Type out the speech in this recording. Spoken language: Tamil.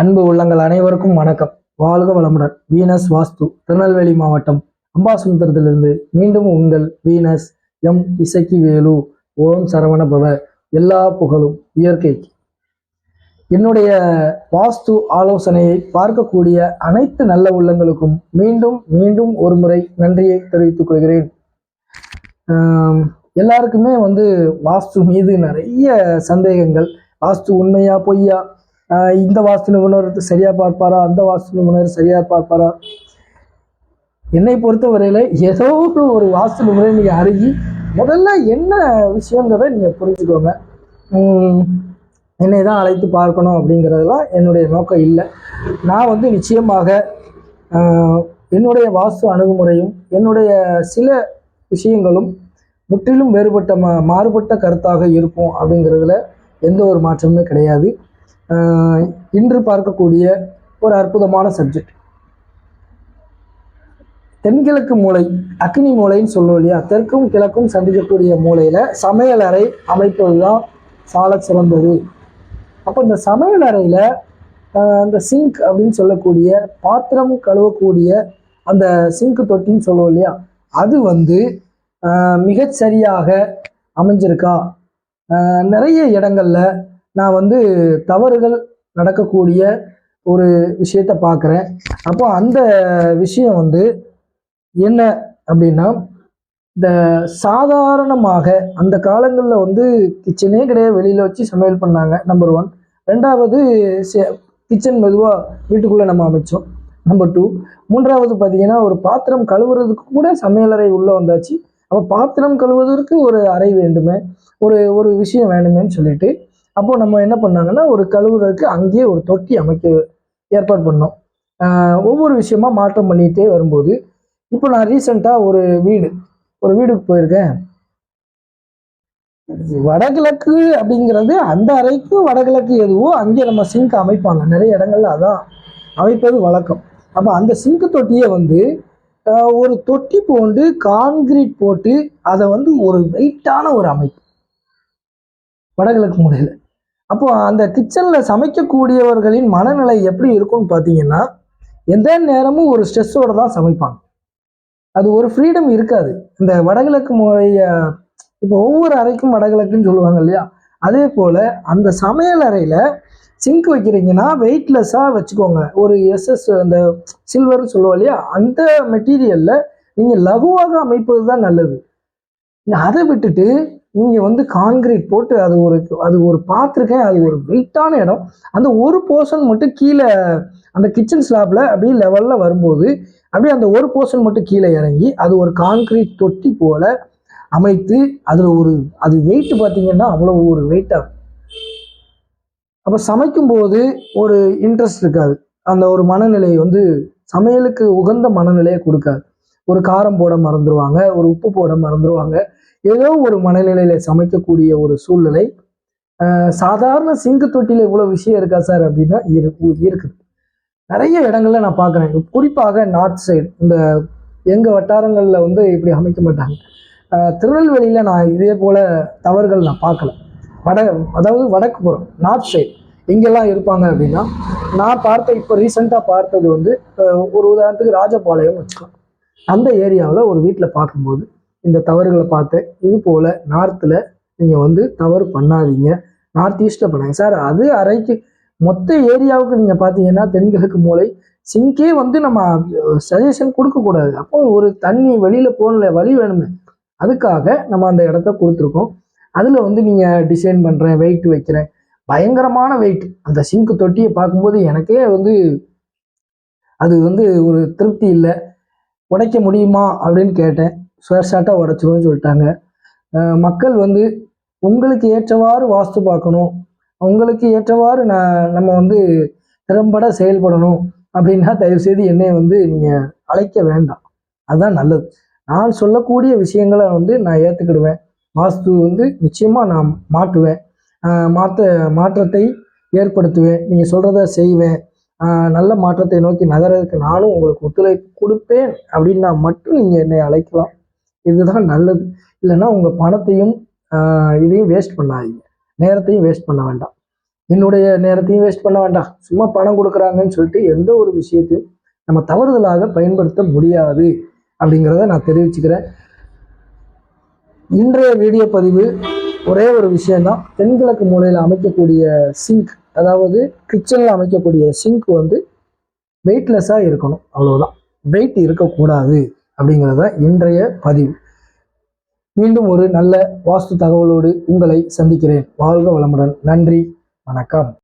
அன்பு உள்ளங்கள் அனைவருக்கும் வணக்கம். வாழ்க வளமுடன். வீனஸ் வாஸ்து திருநெல்வேலி மாவட்டம் அம்பாசுந்தரத்திலிருந்து மீண்டும் உங்கள் வீனஸ் எம் இசக்கி வேலு ஓம் சரவண பவ எல்லா புகழும் இயற்கைக்கு. என்னுடைய வாஸ்து ஆலோசனையை பார்க்கக்கூடிய அனைத்து நல்ல உள்ளங்களுக்கும் மீண்டும் மீண்டும் ஒரு முறை நன்றியை தெரிவித்துக் கொள்கிறேன். எல்லாருக்குமே வந்து வாஸ்து மீது நிறைய சந்தேகங்கள். வாஸ்து உண்மையா பொய்யா இந்த வாஸ்து நிபுணர் சரியா பார்ப்பாரா? அந்த வாஸ்து நிபுணர் சரியா பார்ப்பாரா? என்னை பொறுத்தவரையில ஏதோ ஒரு வாஸ்து நிபுணரை நீங்க அருகி முதல்ல என்ன விஷயங்கிறத நீங்க புரிஞ்சுக்கோங்க. என்னை தான் அழைத்து பார்க்கணும் அப்படிங்கிறதெல்லாம் என்னுடைய நோக்கம் இல்லை. நான் வந்து நிச்சயமாக என்னுடைய வாஸ்து அணுகுமுறையும் என்னுடைய சில விஷயங்களும் முற்றிலும் வேறுபட்ட மா மாறுபட்ட கருத்தாக இருக்கும் அப்படிங்கிறதுல எந்த ஒரு மாற்றமுமே கிடையாது. இன்று பார்க்கக்கூடிய ஒரு அற்புதமான சப்ஜெக்ட் தென்கிழக்கு மூலை அக்னி மூலைன்னு சொல்லுவோம் இல்லையா? தெற்கும் கிழக்கும் சந்திக்கக்கூடிய மூலையில சமையல் அறை அமைப்பது தான் சால சிறந்தது. அப்போ இந்த சமையல் அறையில அந்த சிங்க் அப்படின்னு சொல்லக்கூடிய பாத்திரம் கழுவக்கூடிய அந்த சிங்க் தொட்டின்னு சொல்லுவோம் இல்லையா? அது வந்து மிகச்சரியாக சரியாக அமைஞ்சிருக்கா நிறைய இடங்கள்ல நான் வந்து தவறுகள் நடக்கக்கூடிய ஒரு விஷயத்த பார்க்குறேன். அப்போ அந்த விஷயம் வந்து என்ன அப்படின்னா இந்த சாதாரணமாக அந்த காலங்களில் வந்து கிச்சனே கிடையாது. வெளியில் வச்சு சமையல் பண்ணாங்க நம்பர் ஒன் ரெண்டாவது கிச்சன் மெதுவாக வீட்டுக்குள்ளே நம்ம அமைச்சோம் நம்பர் டூ மூன்றாவது பார்த்தீங்கன்னா ஒரு பாத்திரம் கழுவுறதுக்கு கூட சமையலறை உள்ளே வந்தாச்சு. அப்போ பாத்திரம் கழுவுவதற்கு ஒரு அறை வேண்டுமே ஒரு ஒரு விஷயம் வேணுமேன்னு சொல்லிட்டு அப்போ நம்ம என்ன பண்ணாங்கன்னா ஒரு கழுவுறதுக்கு அங்கேயே ஒரு தொட்டி அமைக்க ஏற்பாடு பண்ணோம். ஒவ்வொரு விஷயமா மாற்றம் பண்ணிகிட்டே வரும்போது இப்போ நான் ரீசெண்டாக ஒரு வீடு ஒரு வீடுக்கு போயிருக்கேன். வடகிழக்கு அப்படிங்கிறது அந்த அறைக்கு வடகிழக்கு எதுவோ அங்கே நம்ம சிங்க் அமைப்பாங்க. நிறைய இடங்கள்ல அதான் அமைப்பது வழக்கம். அப்போ அந்த சிங்க் தொட்டியை வந்து ஒரு தொட்டி போண்டு கான்கிரீட் போட்டு அதை வந்து ஒரு வெயிட்டான ஒரு அமைப்பு. வடகிழக்கு மூலையில் அப்போ அந்த கிச்சனில் சமைக்கக்கூடியவர்களின் மனநிலை எப்படி இருக்கும்னு பார்த்தீங்கன்னா எந்த நேரமும் ஒரு ஸ்ட்ரெஸ்ஸோட தான் சமைப்பாங்க. அது ஒரு ஃப்ரீடம் இருக்காது. இந்த வடகிழக்கு முறைய இப்போ ஒவ்வொரு அறைக்கும் வடகிழக்குன்னு சொல்லுவாங்க இல்லையா? அதே போல் அந்த சமையல் அறையில் சிங்க் வைக்கிறீங்கன்னா வெயிட்லெஸ்ஸாக வச்சுக்கோங்க. ஒரு எஸ்எஸ் அந்த சில்வர்னு சொல்லுவோம் இல்லையா? அந்த மெட்டீரியலில் நீங்கள் லகுவாக அமைப்பது தான் நல்லது. அதை விட்டுட்டு நீங்கள் வந்து கான்கிரீட் போட்டு அது ஒரு அது ஒரு பார்த்துருக்கேன் அது ஒரு வெயிட்டான இடம். அந்த ஒரு போர்ஷன் மட்டும் கீழே அந்த கிச்சன் ஸ்லாப்ல அப்படியே லெவலில் வரும்போது அப்படியே அந்த ஒரு போர்ஷன் மட்டும் கீழே இறங்கி அது ஒரு கான்கிரீட் தொட்டி போல அமைத்து அதில் ஒரு அது வெயிட் பார்த்தீங்கன்னா அவ்வளோ ஒரு வெயிட்டாக அப்போ சமைக்கும்போது ஒரு இன்ட்ரெஸ்ட் இருக்காது. அந்த ஒரு மனநிலை வந்து சமையலுக்கு உகந்த மனநிலையை கொடுக்காது. ஒரு காரம் போட மறந்துடுவாங்க ஒரு உப்பு போட மறந்துடுவாங்க ஏதோ ஒரு மனநிலையில சமைக்கக்கூடிய ஒரு சூழ்நிலை. சாதாரண சிங்கு தொட்டியில் இவ்வளோ விஷயம் இருக்கா சார் அப்படின்னா இருக்கு. இருக்குது நிறைய இடங்கள்ல நான் பார்க்குறேன். குறிப்பாக நார்த் சைடு இந்த எங்கள் வட்டாரங்களில் வந்து இப்படி அமைக்க மாட்டாங்க. திருநெல்வேலியில் நான் இதே போல தவறுகள் நான் பார்க்கல. வட அதாவது வடக்கு புறம் நார்த் சைடு எங்கெல்லாம் இருப்பாங்க அப்படின்னா நான் பார்த்த இப்போ ரீசெண்டாக பார்த்தது வந்து ஒரு உதாரணத்துக்கு ராஜபாளையம் வச்சுக்கலாம். அந்த ஏரியாவில் ஒரு வீட்டில் பார்க்கும்போது இந்த தவறுகளை பார்த்தேன் இது போல் நார்த்தில் நீங்கள் வந்து தவறு பண்ணாதீங்க. நார்த் ஈஸ்ட்டில் பண்ணாங்க சார் அது அரைக்கு மொத்த ஏரியாவுக்கு நீங்கள் பார்த்தீங்கன்னா தென்கிழக்கு மூலை சிங்கே வந்து நம்ம சஜஷன் கொடுக்கக்கூடாது. அப்போ ஒரு தண்ணி வெளியில் போகல வழி வேணுமே அதுக்காக நம்ம அந்த இடத்த கொடுத்துருக்கோம். அதில் வந்து நீங்கள் டிசைன் பண்ணுறேன் வெயிட் வைக்கிறேன். பயங்கரமான வெயிட் அந்த சிங்க் தொட்டியை பார்க்கும்போது எனக்கே வந்து அது வந்து ஒரு திருப்தி இல்லை. உடைக்க முடியுமா அப்படின்னு கேட்டேன். ஷார்ட்டாக உடச்சிரும்னு சொல்லிட்டாங்க. மக்கள் வந்து உங்களுக்கு ஏற்றவாறு வாஸ்து பார்க்கணும். உங்களுக்கு ஏற்றவாறு நான் நம்ம வந்து திறம்பட செயல்படணும் அப்படின்னா தயவுசெய்து என்னை வந்து நீங்கள் அழைக்க வேண்டாம். அதுதான் நல்லது. நான் சொல்லக்கூடிய விஷயங்களை வந்து நான் ஏற்றுக்கிடுவேன் வாஸ்து வந்து நிச்சயமாக நான் மாற்றுவேன். மாற்ற மாற்றத்தை ஏற்படுத்துவேன். நீங்கள் சொல்கிறத செய்வேன். நல்ல மாற்றத்தை நோக்கி நகரதுக்கு நானும் உங்களுக்கு ஒத்துழைப்பு கொடுப்பேன் அப்படின்னா மட்டும் நீங்கள் என்னை அழைக்கலாம். இதுதான் நல்லது. இல்லைன்னா உங்கள் பணத்தையும் இதையும் வேஸ்ட் பண்ணாதீங்க. நேரத்தையும் வேஸ்ட் பண்ண வேண்டாம். என்னுடைய நேரத்தையும் வேஸ்ட் பண்ண வேண்டாம். சும்மா பணம் கொடுக்குறாங்கன்னு சொல்லிட்டு எந்த ஒரு விஷயத்தையும் நம்ம தவறுதலாக பயன்படுத்த முடியாது அப்படிங்கிறத நான் தெரிவிச்சுக்கிறேன். இன்றைய வீடியோ பதிவு ஒரே ஒரு விஷயந்தான் தென்கிழக்கு மூலையில் அமைக்கக்கூடிய சிங்க் அதாவது கிச்சனில் அமைக்கக்கூடிய சிங்க் வந்து வெயிட்லெஸ்ஸாக இருக்கணும். அவ்வளோதான் வெயிட் இருக்கக்கூடாது. அப்படிங்கிறத இன்றைய பதிவு. மீண்டும் ஒரு நல்ல வாஸ்து தகவலோடு உங்களை சந்திக்கிறேன். வாழ்க வளமுடன். நன்றி. வணக்கம்.